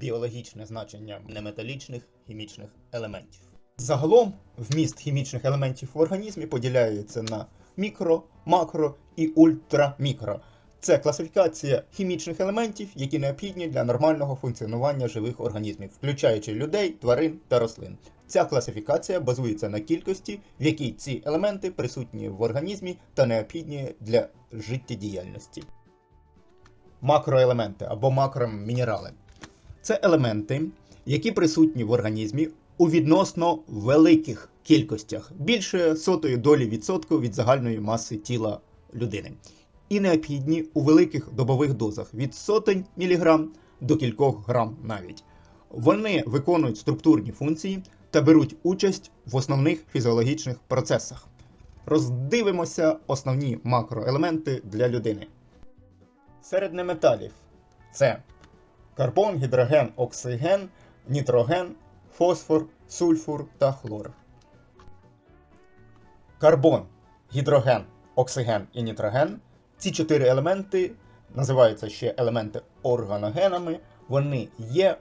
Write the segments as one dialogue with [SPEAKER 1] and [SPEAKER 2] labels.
[SPEAKER 1] біологічне значення неметалічних хімічних елементів. Загалом вміст хімічних елементів в організмі поділяється на мікро, макро і ультрамікро. Це класифікація хімічних елементів, які необхідні для нормального функціонування живих організмів, включаючи людей, тварин та рослин. Ця класифікація базується на кількості, в якій ці елементи присутні в організмі та необхідні для життєдіяльності. Макроелементи або макромінерали це елементи, які присутні в організмі у відносно великих кількостях, більше сотої долі відсотку від загальної маси тіла людини, і необхідні у великих добових дозах від сотень міліграм до кількох грам навіть. Вони виконують структурні функції та беруть участь в основних фізіологічних процесах. Роздивимося основні макроелементи для людини. Серед неметалів це карбон, гідроген, оксиген, нітроген, фосфор, сульфур та хлор. Карбон, гідроген, оксиген і нітроген. Ці чотири елементи називаються ще елементи органогенами. Вони є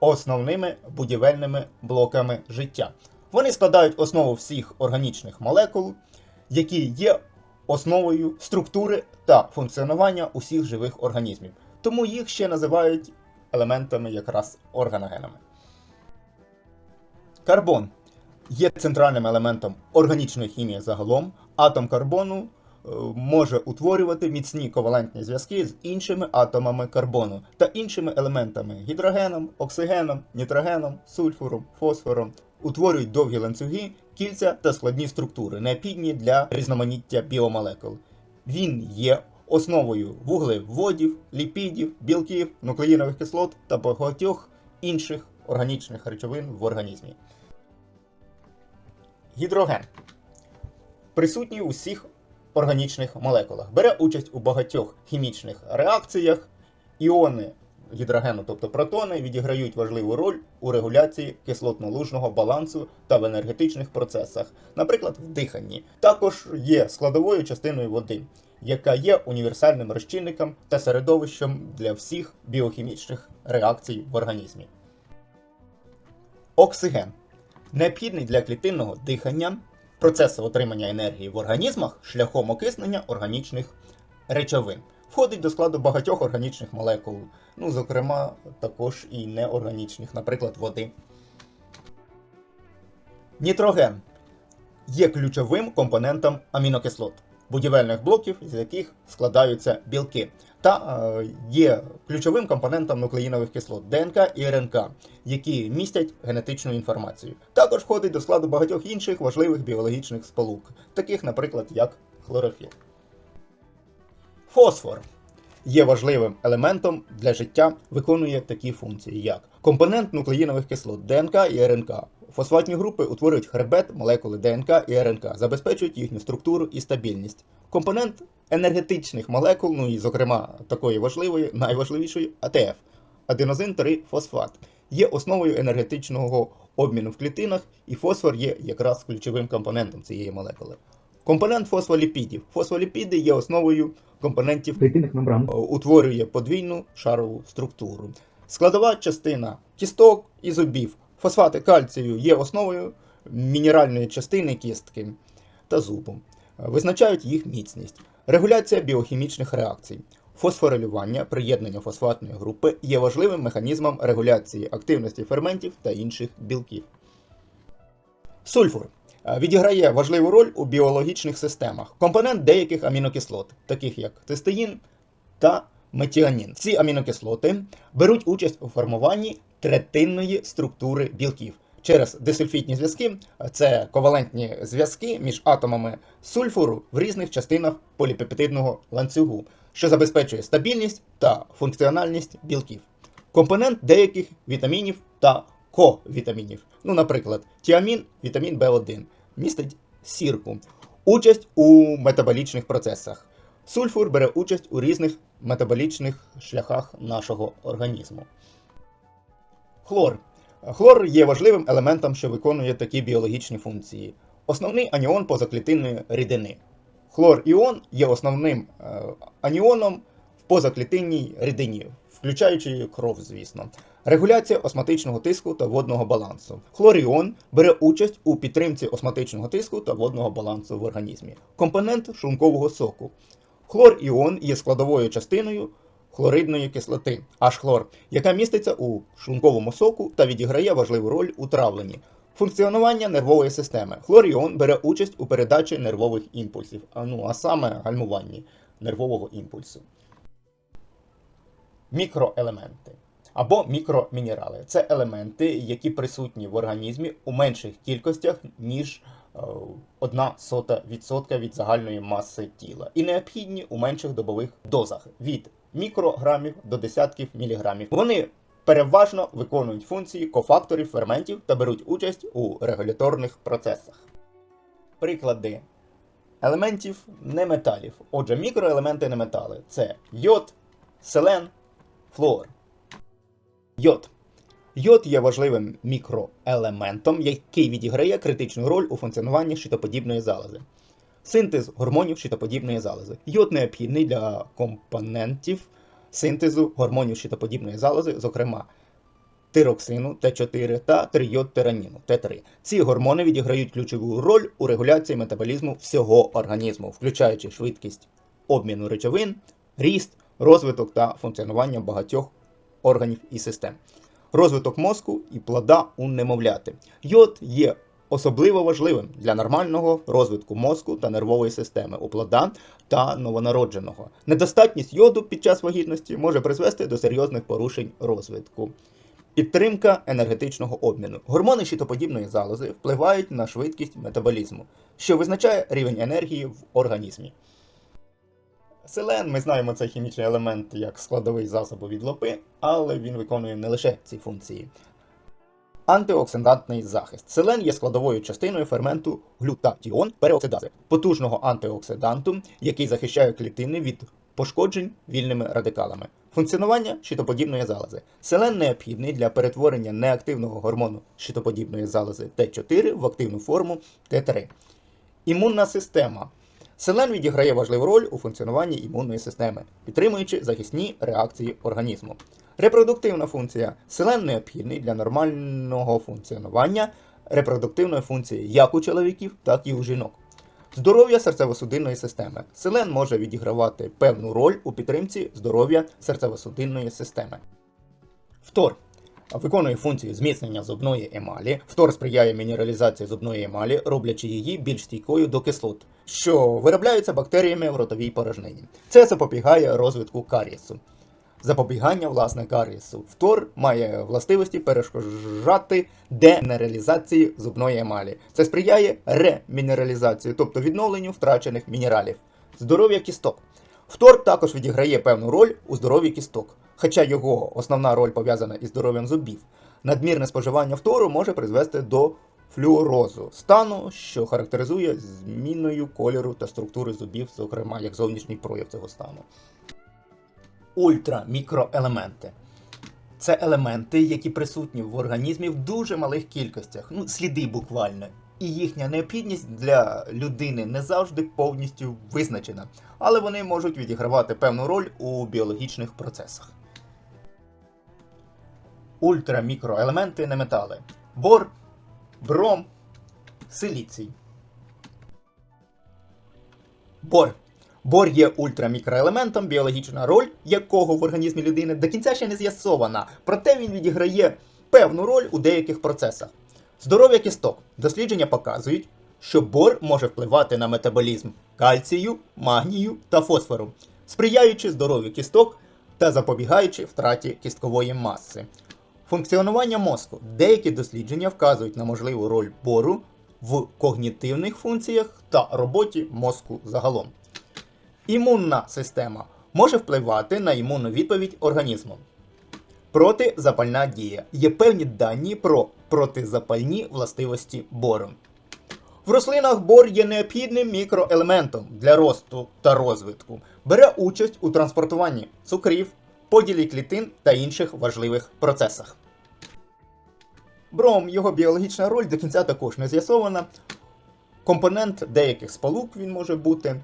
[SPEAKER 1] основними будівельними блоками життя. Вони складають основу всіх органічних молекул, які є основою структури та функціонування усіх живих організмів. Тому їх ще називають елементами якраз органогенами. Карбон є центральним елементом органічної хімії загалом. Атом карбону е, може утворювати міцні ковалентні зв'язки з іншими атомами карбону та іншими елементами гідрогеном, оксигеном, нітрогеном, сульфуром, фосфором, утворюють довгі ланцюги, кільця та складні структури, необхідні для різноманіття біомолекул. Він є основою вуглеводів, ліпідів, білків, нуклеїнових кислот та багатьох інших органічних речовин в організмі. Гідроген присутній у всіх органічних молекулах. Бере участь у багатьох хімічних реакціях. Іони гідрогену, тобто протони, відіграють важливу роль у регуляції кислотно-лужного балансу та в енергетичних процесах, наприклад, в диханні. Також є складовою частиною води, яка є універсальним розчинником та середовищем для всіх біохімічних реакцій в організмі. Оксиген необхідний для клітинного дихання, процесу отримання енергії в організмах шляхом окиснення органічних речовин. Входить до складу багатьох органічних молекул, ну, зокрема, також і неорганічних, наприклад, води. Нітроген є ключовим компонентом амінокислот, будівельних блоків, з яких складаються білки, та е, є ключовим компонентом нуклеїнових кислот ДНК і РНК, які містять генетичну інформацію. Також входить до складу багатьох інших важливих біологічних сполук, таких, наприклад, як хлорофіл. Фосфор є важливим елементом для життя, виконує такі функції, як компонент нуклеїнових кислот ДНК і РНК. Фосфатні групи утворюють хребет молекули ДНК і РНК, забезпечують їхню структуру і стабільність. Компонент енергетичних молекул, ну і, зокрема, такої важливої, найважливішої АТФ аденозин 3 фосфат, є основою енергетичного обміну в клітинах, і фосфор є якраз ключовим компонентом цієї молекули. Компонент фосфоліпідів. Фосфоліпіди є основою компонентів
[SPEAKER 2] клітинних мембран.
[SPEAKER 1] е, утворює подвійну шарову структуру. Складова частина кісток і зубів. Фосфати кальцію є основою мінеральної частини кістки та зубу. Е, Визначають їх міцність. Регуляція біохімічних реакцій. Фосфорилювання, приєднання фосфатної групи є важливим механізмом регуляції активності ферментів та інших білків. Сульфур відіграє важливу роль у біологічних системах, компонент деяких амінокислот, таких як цистеїн та метіанін. Ці амінокислоти беруть участь у формуванні третинної структури білків. Через дисульфітні зв'язки е, це ковалентні зв'язки між атомами сульфуру в різних частинах поліпептидного ланцюгу, що забезпечує стабільність та функціональність білків. Компонент деяких вітамінів та ковітамінів. Ну, наприклад, тіамін, вітамін В1, містить сірку. Участь у метаболічних процесах. Сульфур бере участь у різних метаболічних шляхах нашого організму. Хлор. Хлор є важливим елементом, що виконує такі біологічні функції. Основний аніон позаклітинної рідини. Хлор-іон є основним е, аніоном в позаклітинній рідині, включаючи кров, звісно. Регуляція осматичного тиску та водного балансу. Хлоріон бере участь у підтримці осматичного тиску та водного балансу в організмі. Компонент шлункового соку. Хлор-іон є складовою частиною хлоридної кислоти H-хлор, яка міститься у шлунковому соку та відіграє важливу роль у травленні. Функціонування нервової системи. Хлоріон бере участь у передачі нервових імпульсів, ну, а саме гальмуванні нервового імпульсу. Мікроелементи або мікромінерали це елементи, які присутні в організмі у менших кількостях, ніж е, 1 сота відсотка від загальної маси тіла, і необхідні у менших добових дозах від мікрограмів до десятків міліграмів. Вони переважно виконують функції кофакторів ферментів та беруть участь у регуляторних процесах. Приклади елементів неметалів. Отже, мікроелементи неметали це йод, селен, флуор. Йод. Йод є важливим мікроелементом, який відіграє критичну роль у функціонуванні щитоподібної залози. Синтез гормонів щитоподібної залози. Йод необхідний для компонентів синтезу гормонів щитоподібної залози, зокрема тироксину Т4 та трийодтираніну Т3. Ці гормони відіграють ключову роль у регуляції метаболізму всього організму, включаючи швидкість обміну речовин, ріст, розвиток та функціонування багатьох органів і систем. Розвиток мозку і плода у немовляти. Йод є особливо важливим для нормального розвитку мозку та нервової системи у плода та новонародженого. Недостатність йоду під час вагітності може призвести до серйозних порушень розвитку. Підтримка енергетичного обміну. Гормони щитоподібної залози впливають на швидкість метаболізму, що визначає рівень енергії в організмі. Селен, ми знаємо цей хімічний елемент як складовий засобу від лопи, але він виконує не лише ці функції. Антиоксидантний захист. Селен є складовою частиною ферменту глютатіон переоксидази, потужного антиоксиданту, який захищає клітини від пошкоджень вільними радикалами. Функціонування щитоподібної залози. Селен необхідний для перетворення неактивного гормону щитоподібної залози Т4 в активну форму Т3. Імунна система. Селен відіграє важливу роль у функціонуванні імунної системи, підтримуючи захисні реакції організму. Репродуктивна функція. Селен необхідний для нормального функціонування репродуктивної функції як у чоловіків, так і у жінок. Здоров'я серцево-судинної системи. Селен може відігравати певну роль у підтримці здоров'я серцево-судинної системи. Фтор виконує функцію зміцнення зубної емалі. Фтор сприяє мінералізації зубної емалі, роблячи її більш стійкою до кислот, що виробляються бактеріями в ротовій порожнині. Це запобігає розвитку карієсу. Запобігання власне карієсу. Фтор має властивості перешкоджати демінералізації зубної емалі. Це сприяє ремінералізації, тобто відновленню втрачених мінералів. Здоров'я кісток. Фтор також відіграє певну роль у здоров'ї кісток, хоча його основна роль пов'язана із здоров'ям зубів. Надмірне споживання фтору може призвести до флюорозу, стану, що характеризує зміною кольору та структури зубів, зокрема як зовнішній прояв цього стану. Ультрамікроелементи. Це елементи, які присутні в організмі в дуже малих кількостях, ну, сліди буквально. І їхня необхідність для людини не завжди повністю визначена, але вони можуть відігравати певну роль у біологічних процесах. Ультрамікроелементи неметали. Бор, бром, силіцій. Бор. Бор є ультрамікроелементом, біологічна роль якого в організмі людини до кінця ще не з'ясована, проте він відіграє певну роль у деяких процесах. Здоров'я кісток. Дослідження показують, що бор може впливати на метаболізм кальцію, магнію та фосфору, сприяючи здоров'ю кісток та запобігаючи втраті кісткової маси. Функціонування мозку. Деякі дослідження вказують на можливу роль бору в когнітивних функціях та роботі мозку загалом. Імунна система може впливати на імунну відповідь організму. Протизапальна дія. Є певні дані про протизапальні властивості бору. В рослинах бор є необхідним мікроелементом для росту та розвитку. Бере участь у транспортуванні цукрів, поділі клітин та інших важливих процесах. Бром, його біологічна роль до кінця також не з'ясована. Компонент деяких сполук він може бути.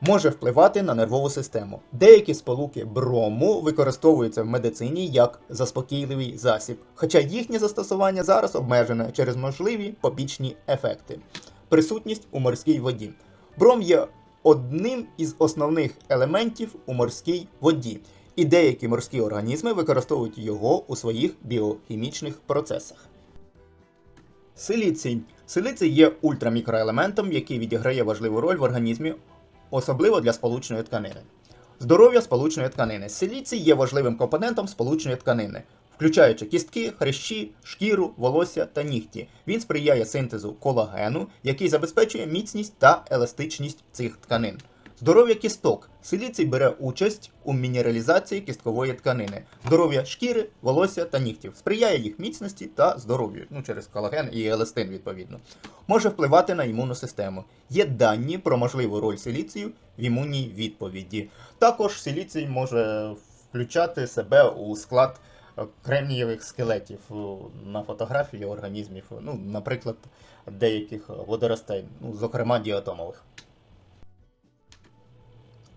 [SPEAKER 1] може впливати на нервову систему. Деякі сполуки брому використовуються в медицині як заспокійливий засіб, хоча їхнє застосування зараз обмежене через можливі побічні ефекти. Присутність у морській воді. Бром є одним із основних елементів у морській воді, і деякі морські організми використовують його у своїх біохімічних процесах. Силіцій. Силіцій є ультрамікроелементом, який відіграє важливу роль в організмі, особливо для сполучної тканини. Здоров'я сполучної тканини. Силіцій є важливим компонентом сполучної тканини, включаючи кістки, хрящі, шкіру, волосся та нігті. Він сприяє синтезу колагену, який забезпечує міцність та еластичність цих тканин. Здоров'я кісток. Силіцій бере участь у мінералізації кісткової тканини. Здоров'я шкіри, волосся та нігтів. Сприяє їх міцності та здоров'ю, ну через колаген і еластин, відповідно. Може впливати на імунну систему. Є дані про можливу роль силіцію в імунній відповіді. Також силіцій може включати себе у склад е, кремнієвих скелетів е, на фотографії організмів, ну, наприклад, деяких водоростей, ну, зокрема діатомових.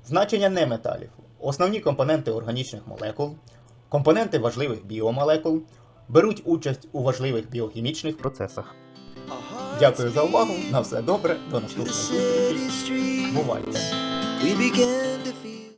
[SPEAKER 1] Значення неметалів. Основні компоненти органічних молекул, компоненти важливих біомолекул, беруть участь у важливих біохімічних процесах. Дякую за увагу. На все добре. До наступного. Бувайте!